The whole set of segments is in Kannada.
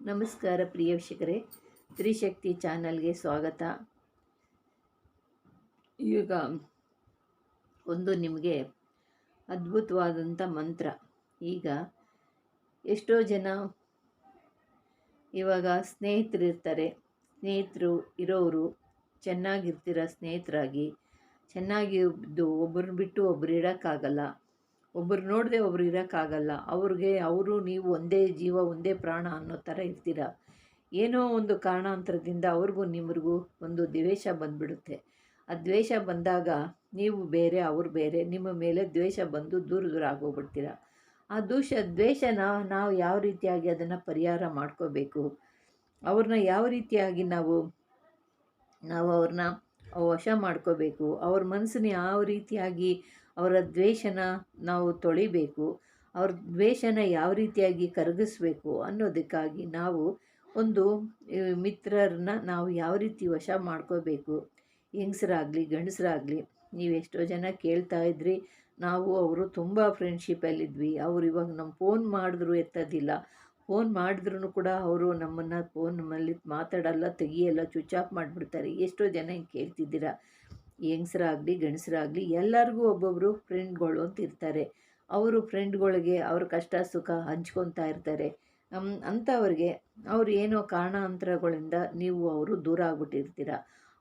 ನಮಸ್ಕಾರ ಪ್ರಿಯ ವೀಕ್ಷಕರೇ. ತ್ರಿಶಕ್ತಿ ಚಾನಲ್ಗೆ ಸ್ವಾಗತ. ಈಗ ಒಂದು ನಿಮಗೆ ಅದ್ಭುತವಾದಂಥ ಮಂತ್ರ. ಈಗ ಎಷ್ಟೋ ಜನ ಇವಾಗ ಸ್ನೇಹಿತರಿರ್ತಾರೆ. ಸ್ನೇಹಿತರು ಇರೋರು ಚೆನ್ನಾಗಿರ್ತೀರ ಸ್ನೇಹಿತರಾಗಿ. ಚೆನ್ನಾಗಿ ಒಬ್ಬರು ಬಿಟ್ಟು ಒಬ್ಬರು ಇರೋಕ್ಕಾಗಲ್ಲ. ಒಬ್ಬರು ನೋಡದೆ ಒಬ್ರು ಇರೋಕ್ಕಾಗಲ್ಲ. ಅವ್ರಿಗೆ ಅವರು ನೀವು ಒಂದೇ ಜೀವ, ಒಂದೇ ಪ್ರಾಣ ಅನ್ನೋ ಥರ ಇರ್ತೀರ. ಏನೋ ಒಂದು ಕಾರಣಾಂತರದಿಂದ ಅವ್ರಿಗೂ ನಿಮ್ರಿಗೂ ಒಂದು ದ್ವೇಷ ಬಂದ್ಬಿಡುತ್ತೆ. ಆ ದ್ವೇಷ ಬಂದಾಗ ನೀವು ಬೇರೆ, ಅವ್ರು ಬೇರೆ, ನಿಮ್ಮ ಮೇಲೆ ದ್ವೇಷ ಬಂದು ದೂರ ದೂರ ಆಗೋಗ್ಬಿಡ್ತೀರ. ಆ ದೂಷ, ದ್ವೇಷನ ನಾವು ಯಾವ ರೀತಿಯಾಗಿ ಅದನ್ನು ಪರಿಹಾರ ಮಾಡ್ಕೋಬೇಕು? ಅವ್ರನ್ನ ಯಾವ ರೀತಿಯಾಗಿ ನಾವು ನಾವು ಅವ್ರನ್ನ ವಶ ಮಾಡ್ಕೋಬೇಕು? ಅವ್ರ ಮನಸ್ಸನ್ನ ಯಾವ ರೀತಿಯಾಗಿ ಅವರ ದ್ವೇಷನ ನಾವು ತೊಳಿಬೇಕು, ಅವ್ರ ದ್ವೇಷನ ಯಾವ ರೀತಿಯಾಗಿ ಕರಗಿಸ್ಬೇಕು ಅನ್ನೋದಕ್ಕಾಗಿ ನಾವು ಒಂದು ಮಿತ್ರರನ್ನ ನಾವು ಯಾವ ರೀತಿ ವಶ ಮಾಡ್ಕೋಬೇಕು, ಹೆಂಗಸರಾಗಲಿ, ಗಂಡಸರಾಗಲಿ, ನೀವು ಎಷ್ಟೋ ಜನ ಕೇಳ್ತಾ ಇದ್ರಿ, ನಾವು ಅವರು ತುಂಬ ಫ್ರೆಂಡ್ಶಿಪ್ಪಲ್ಲಿದ್ವಿ ಅವ್ರು ಇವಾಗ ನಮ್ಮ ಫೋನ್ ಮಾಡಿದ್ರು ಎತ್ತೋದಿಲ್ಲ ಫೋನ್ ಮಾಡಿದ್ರು ಕೂಡ ಅವರು ನಮ್ಮನ್ನು ಫೋನಲ್ಲಿ ಮಾತಾಡಲ್ಲ, ತೆಗಿಯಲ್ಲ ಸ್ವಿಚ್ ಆಫ್ ಮಾಡಿಬಿಡ್ತಾರೆ, ಎಷ್ಟೋ ಜನ ಹಿಂಗೆ ಕೇಳ್ತಿದ್ದೀರಾ. ಹೆಂಗಸರಾಗಲಿ, ಗಂಡಸರಾಗಲಿ ಎಲ್ಲರಿಗೂ ಒಬ್ಬೊಬ್ಬರು ಫ್ರೆಂಡ್ಗಳು ಅಂತ ಇರ್ತಾರೆ. ಅವರು ಫ್ರೆಂಡ್ಗಳಿಗೆ ಅವ್ರ ಕಷ್ಟ, ಸುಖ ಹಂಚ್ಕೊತಾ ಇರ್ತಾರೆ. ಅಂಥವ್ರಿಗೆ ಅವ್ರು ಏನೋ ಕಾರಣಾಂತರಗಳಿಂದ ನೀವು ಅವರು ದೂರ ಆಗ್ಬಿಟ್ಟಿರ್ತೀರ.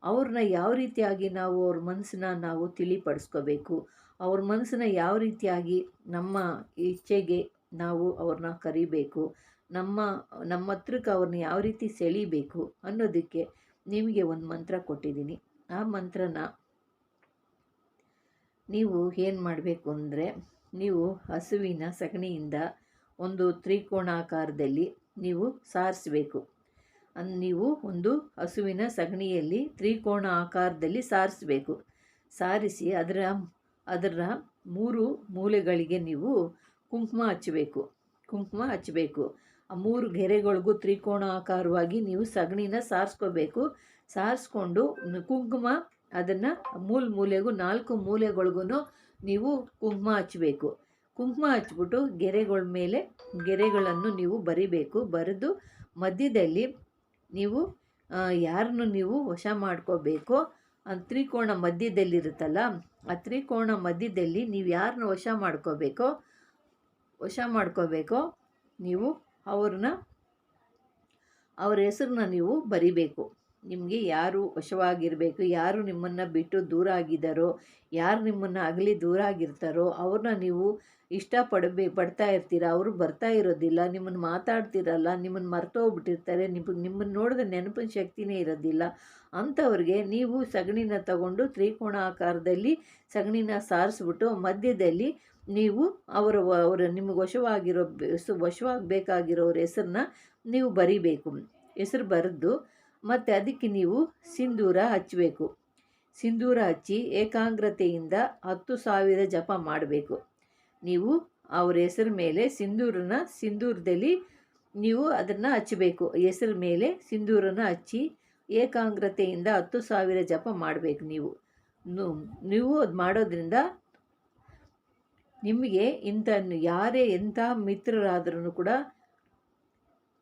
ಅವ್ರನ್ನ ಯಾವ ರೀತಿಯಾಗಿ ನಾವು ಅವ್ರ ಮನಸ್ಸನ್ನ ನಾವು ತಿಳಿಪಡಿಸ್ಕೋಬೇಕು? ಅವ್ರ ಮನಸ್ಸನ್ನ ಯಾವ ರೀತಿಯಾಗಿ ನಮ್ಮ ಇಚ್ಛೆಗೆ ನಾವು ಅವ್ರನ್ನ ಕರಿಬೇಕು? ನಮ್ಮ ನಮ್ಮ ಹತ್ರಕ್ಕೆ ಅವ್ರನ್ನ ಯಾವ ರೀತಿ ಸೆಳಿಬೇಕು ಅನ್ನೋದಕ್ಕೆ ನಿಮಗೆ ಒಂದು ಮಂತ್ರ ಕೊಟ್ಟಿದ್ದೀನಿ. ಆ ಮಂತ್ರನ ನೀವು ಏನು ಮಾಡಬೇಕು ಅಂದರೆ, ನೀವು ಹಸುವಿನ ಸಗಣಿಯಿಂದ ಒಂದು ತ್ರಿಕೋಣಾಕಾರದಲ್ಲಿ ನೀವು ಸಾರಿಸಬೇಕು. ಅನ್, ನೀವು ಒಂದು ಹಸುವಿನ ಸಗಣಿಯಲ್ಲಿ ತ್ರಿಕೋಣ ಆಕಾರದಲ್ಲಿ ಸಾರಿಸಬೇಕು. ಸಾರಿಸಿ ಅದರ ಅದರ ಮೂರು ಮೂಲೆಗಳಿಗೆ ನೀವು ಕುಂಕುಮ ಹಚ್ಚಬೇಕು. ಕುಂಕುಮ ಹಚ್ಚಬೇಕು. ಆ ಮೂರು ಗೆರೆಗಳಿಗೂ ತ್ರಿಕೋಣ ಆಕಾರವಾಗಿ ನೀವು ಸಗಣಿನ ಸಾರಿಸ್ಕೋಬೇಕು. ಸಾರಿಸ್ಕೊಂಡು ಕುಂಕುಮ ಅದನ್ನು ಮೂಲ ಮೂಲೆಗೂ ನಾಲ್ಕು ಮೂಲೆಗಳಿಗೂ ನೀವು ಕುಂಕುಮ ಹಚ್ಚಬೇಕು ಕುಂಕುಮ ಹಚ್ಬಿಟ್ಟು ಗೆರೆಗಳ ಮೇಲೆ ಗೆರೆಗಳನ್ನು ನೀವು ಬರಿಬೇಕು. ಬರೆದು ಮಧ್ಯದಲ್ಲಿ ನೀವು ಯಾರನ್ನು ನೀವು ವಶ ಮಾಡ್ಕೋಬೇಕು. ತ್ರಿಕೋಣ ಮಧ್ಯದಲ್ಲಿರುತ್ತಲ್ಲ, ಆ ತ್ರಿಕೋಣ ಮಧ್ಯದಲ್ಲಿ ನೀವು ಯಾರನ್ನ ವಶ ಮಾಡ್ಕೋಬೇಕೋ ವಶ ಮಾಡ್ಕೋಬೇಕೋ, ನೀವು ಅವ್ರನ್ನ, ಅವ್ರ ಹೆಸರನ್ನ ನೀವು ಬರಿಬೇಕು. ನಿಮಗೆ ಯಾರು ವಶವಾಗಿರಬೇಕು, ಯಾರು ನಿಮ್ಮನ್ನು ಬಿಟ್ಟು ದೂರ ಆಗಿದ್ದಾರೋ, ಯಾರು ನಿಮ್ಮನ್ನು ಅಗಲಿ ದೂರ ಆಗಿರ್ತಾರೋ, ಅವ್ರನ್ನ ನೀವು ಇಷ್ಟಪಡಬೇ, ಪಡ್ತಾ ಇರ್ತೀರ? ಅವರು ಬರ್ತಾ ಇರೋದಿಲ್ಲ ನಿಮ್ಮನ್ನು ಮಾತಾಡ್ತಿರಲ್ಲ ನಿಮ್ಮನ್ನು ಮರ್ತೋಗ್ಬಿಟ್ಟಿರ್ತಾರೆ ನಿಮಗೆ ನಿಮ್ಮನ್ನು ನೋಡಿದ ನೆನಪಿನ ಶಕ್ತಿನೇ ಇರೋದಿಲ್ಲ. ಅಂಥವ್ರಿಗೆ ನೀವು ಸಗಣಿನ ತಗೊಂಡು ತ್ರಿಕೋಣ ಆಕಾರದಲ್ಲಿ ಸಗಣಿನ ಸಾರಿಸ್ಬಿಟ್ಟು ಮಧ್ಯದಲ್ಲಿ ನೀವು ಅವರ ಅವರ ನಿಮಗೆ ವಶವಾಗಿರೋ ವಶವಾಗಬೇಕಾಗಿರೋರ ಹೆಸರನ್ನ ನೀವು ಬರಿಬೇಕು. ಹೆಸರು ಬರೆದು ಮತ್ತು ಅದಕ್ಕೆ ನೀವು ಸಿಂಧೂರ ಹಚ್ಚಬೇಕು. ಸಿಂಧೂರ ಹಚ್ಚಿ ಏಕಾಗ್ರತೆಯಿಂದ ಹತ್ತು ಸಾವಿರ ಜಪ ಮಾಡಬೇಕು. ನೀವು ಅವರ ಹೆಸರು ಮೇಲೆ ಸಿಂಧೂರನ ಸಿಂಧೂರದಲ್ಲಿ ನೀವು ಅದನ್ನು ಹಚ್ಚಬೇಕು. ಹೆಸರು ಮೇಲೆ ಸಿಂಧೂರನ ಹಚ್ಚಿ ಏಕಾಗ್ರತೆಯಿಂದ ಹತ್ತು ಸಾವಿರ ಜಪ ಮಾಡಬೇಕು ನೀವು. ನೀವು ಅದು ಮಾಡೋದ್ರಿಂದ ನಿಮಗೆ ಇಂಥ ಯಾರೇ ಎಂಥ ಮಿತ್ರರಾದ್ರೂ ಕೂಡ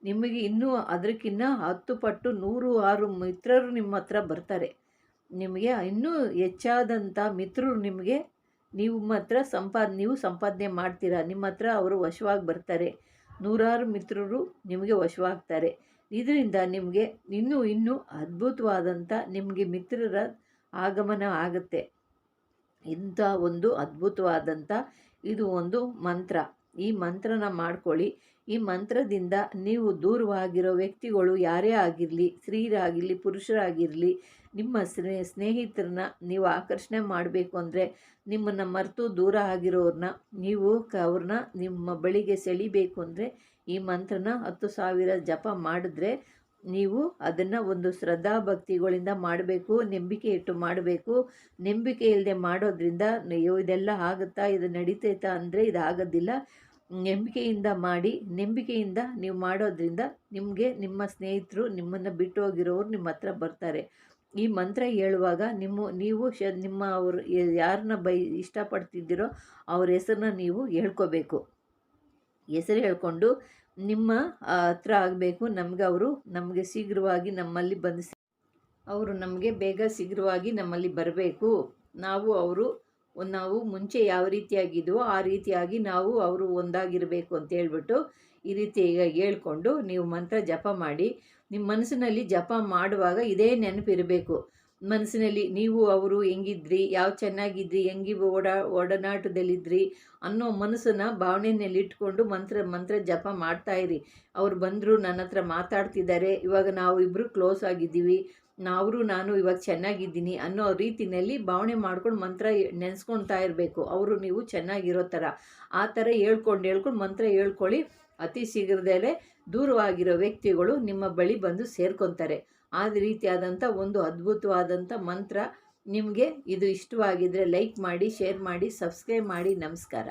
ನಿಮಗೆ ಇನ್ನೂ ಅದಕ್ಕಿನ್ನ ಹತ್ತು ಪಟ್ಟು ನೂರು ಆರು ಮಿತ್ರರು ನಿಮ್ಮ ಹತ್ರ ಬರ್ತಾರೆ. ನಿಮಗೆ ಇನ್ನೂ ಹೆಚ್ಚಾದಂಥ ಮಿತ್ರರು ನಿಮಗೆ ನೀವು ಹತ್ರ ಸಂಪಾದ ನೀವು ಸಂಪಾದನೆ ಮಾಡ್ತೀರಾ? ನಿಮ್ಮ ಹತ್ರ ಅವರು ವಶವಾಗಿ ಬರ್ತಾರೆ. ನೂರಾರು ಮಿತ್ರರು ನಿಮಗೆ ವಶವಾಗ್ತಾರೆ. ಇದರಿಂದ ನಿಮಗೆ ಇನ್ನೂ ಇನ್ನೂ ಅದ್ಭುತವಾದಂಥ ನಿಮಗೆ ಮಿತ್ರರ ಆಗಮನ ಆಗುತ್ತೆ. ಇಂಥ ಒಂದು ಅದ್ಭುತವಾದಂಥ ಇದು ಒಂದು ಮಂತ್ರ. ಈ ಮಂತ್ರನ ಮಾಡ್ಕೊಳ್ಳಿ. ಈ ಮಂತ್ರದಿಂದ ನೀವು ದೂರವಾಗಿರೋ ವ್ಯಕ್ತಿಗಳು ಯಾರೇ ಆಗಿರಲಿ ಸ್ತ್ರೀಯರಾಗಿರಲಿ ಪುರುಷರಾಗಿರಲಿ, ನಿಮ್ಮ ಸ್ನೇ, ಸ್ನೇಹಿತರನ್ನ ನೀವು ಆಕರ್ಷಣೆ ಮಾಡಬೇಕು ಅಂದರೆ ನಿಮ್ಮನ್ನು ಮರೆತು ದೂರ ಆಗಿರೋರನ್ನ ನೀವು ಕ, ಅವ್ರನ್ನ ನಿಮ್ಮ ಬಳಿಗೆ ಸೆಳಿಬೇಕು ಅಂದರೆ ಈ ಮಂತ್ರನ ಹತ್ತು ಸಾವಿರ ಜಪ ಮಾಡಿದ್ರೆ ನೀವು ಅದನ್ನು ಒಂದು ಶ್ರದ್ಧಾ ಭಕ್ತಿಗಳಿಂದ ಮಾಡಬೇಕು, ನಂಬಿಕೆ ಇಟ್ಟು ಮಾಡಬೇಕು. ನಂಬಿಕೆ ಇಲ್ಲದೆ ಮಾಡೋದ್ರಿಂದ ಇದೆಲ್ಲ ಆಗುತ್ತಾ, ಇದು ನಡೀತೈತಾ ಅಂದರೆ ಇದು ಆಗೋದಿಲ್ಲ ನಂಬಿಕೆಯಿಂದ ಮಾಡಿ, ನಂಬಿಕೆಯಿಂದ ನೀವು ಮಾಡೋದ್ರಿಂದ ನಿಮಗೆ ನಿಮ್ಮ ಸ್ನೇಹಿತರು ನಿಮ್ಮನ್ನು ಬಿಟ್ಟು ಹೋಗಿರೋರು ನಿಮ್ಮ ಹತ್ರ ಬರ್ತಾರೆ. ಈ ಮಂತ್ರ ಹೇಳುವಾಗ ನಿಮ್ಮ, ನೀವು ಶ, ನಿಮ್ಮ ಅವರು ಯಾರನ್ನ ಬೈ, ಇಷ್ಟಪಡ್ತಿದ್ದೀರೋ ಅವ್ರ ಹೆಸರನ್ನ ನೀವು ಹೇಳ್ಕೋಬೇಕು. ಹೆಸರು ಹೇಳ್ಕೊಂಡು ನಿಮ್ಮ ಹತ್ರ ಆಗಬೇಕು, ನಮಗೆ ಅವರು ನಮಗೆ ಶೀಘ್ರವಾಗಿ ನಮ್ಮಲ್ಲಿ ಬಂದು ಅವರು ನಮಗೆ ಬೇಗ ಶೀಘ್ರವಾಗಿ ನಮ್ಮಲ್ಲಿ ಬರಬೇಕು. ನಾವು ಅವರು ನಾವು ಮುಂಚೆ ಯಾವ ರೀತಿಯಾಗಿದ್ವೋ ಆ ರೀತಿಯಾಗಿ ನಾವು ಅವರು ಒಂದಾಗಿರಬೇಕು ಅಂತ ಹೇಳ್ಬಿಟ್ಟು ಈ ರೀತಿ ಈಗ ಹೇಳ್ಕೊಂಡು ನೀವು ಮಂತ್ರ ಜಪ ಮಾಡಿ, ನಿಮ್ಮ ಮನಸ್ಸಿನಲ್ಲಿ ಜಪ ಮಾಡುವಾಗ ಇದೇ ನೆನಪಿರಬೇಕು. ಮನಸ್ಸಿನಲ್ಲಿ ನೀವು, ಅವರು ಹೆಂಗಿದ್ರಿ, ಯಾವ ಚೆನ್ನಾಗಿದ್ರಿ, ಹೆಂಗಿ ಓಡಾ, ಒಡನಾಟದಲ್ಲಿದ್ರಿ ಅನ್ನೋ ಮನಸ್ಸನ್ನು ಭಾವನೆಯಲ್ಲಿ ಇಟ್ಕೊಂಡು ಮಂತ್ರ ಮಂತ್ರ ಜಪ ಮಾಡ್ತಾ ಇರಿ. ಅವ್ರು ಬಂದರು ನನ್ನ ಹತ್ರ ಮಾತಾಡ್ತಿದ್ದಾರೆ, ಇವಾಗ ನಾವು ಇಬ್ಬರು ಕ್ಲೋಸ್ ಆಗಿದ್ದೀವಿ ನಾವು ನಾನು ಇವಾಗ ಚೆನ್ನಾಗಿದ್ದೀನಿ ಅನ್ನೋ ರೀತಿಯಲ್ಲಿ ಭಾವನೆ ಮಾಡ್ಕೊಂಡು ಮಂತ್ರ ನೆನೆಸ್ಕೊಳ್ತಾ ಇರಬೇಕು. ಅವರು ನೀವು ಚೆನ್ನಾಗಿರೋ ಥರ. ಆ ಥರ ಹೇಳ್ಕೊಂಡು ಹೇಳ್ಕೊಂಡು ಮಂತ್ರ ಹೇಳ್ಕೊಳ್ಳಿ. ಅತಿ ಶೀಘ್ರದಲ್ಲೇ ದೂರವಾಗಿರೋ ವ್ಯಕ್ತಿಗಳು ನಿಮ್ಮ ಬಳಿ ಬಂದು ಸೇರ್ಕೊತಾರೆ. ಆ ರೀತಿಯಾದಂಥ ಒಂದು ಅದ್ಭುತವಾದಂಥ ಮಂತ್ರ ನಿಮಗೆ ಇದು ಇಷ್ಟವಾಗಿದ್ದರೆ ಲೈಕ್ ಮಾಡಿ, ಶೇರ್ ಮಾಡಿ, ಸಬ್ಸ್ಕ್ರೈಬ್ ಮಾಡಿ. ನಮಸ್ಕಾರ.